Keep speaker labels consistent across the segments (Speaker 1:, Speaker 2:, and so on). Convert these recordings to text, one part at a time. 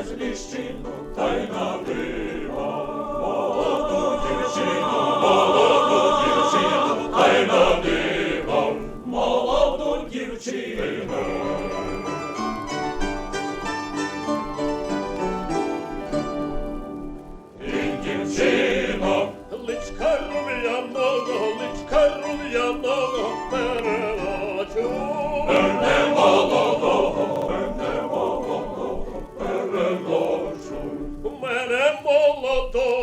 Speaker 1: без та й на диво. Молоду дівчину, молоду дівчину, та й на диво, молоду дівчину.
Speaker 2: Личка рум'яного, личка рум'яного todo.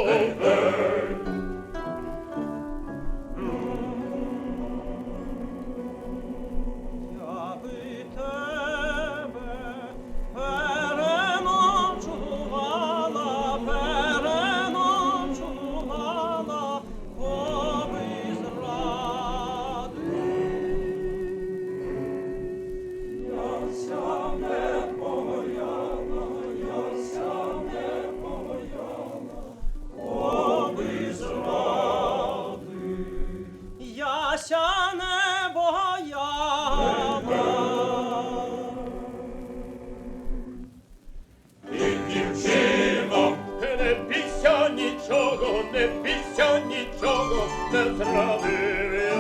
Speaker 2: Нічого, не зрадив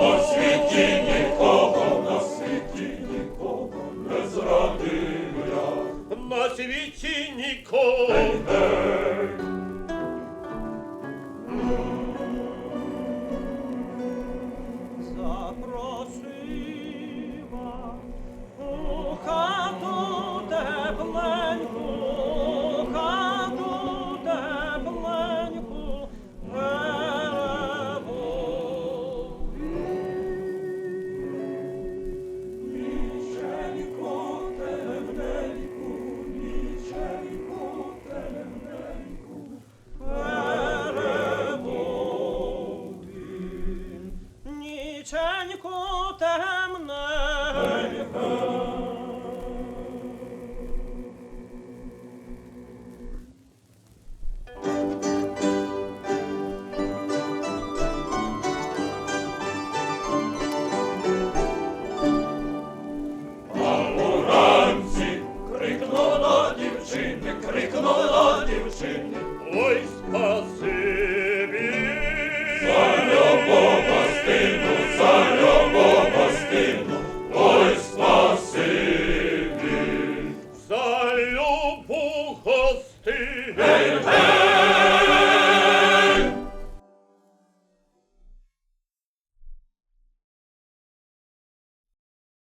Speaker 1: на світі нікого, на світі нікого не зрадив я.
Speaker 2: На світі нікого.
Speaker 3: Запросила у хату тепленьку,
Speaker 1: Ніченько
Speaker 3: темне.
Speaker 2: Hosti.
Speaker 1: Hail, hail.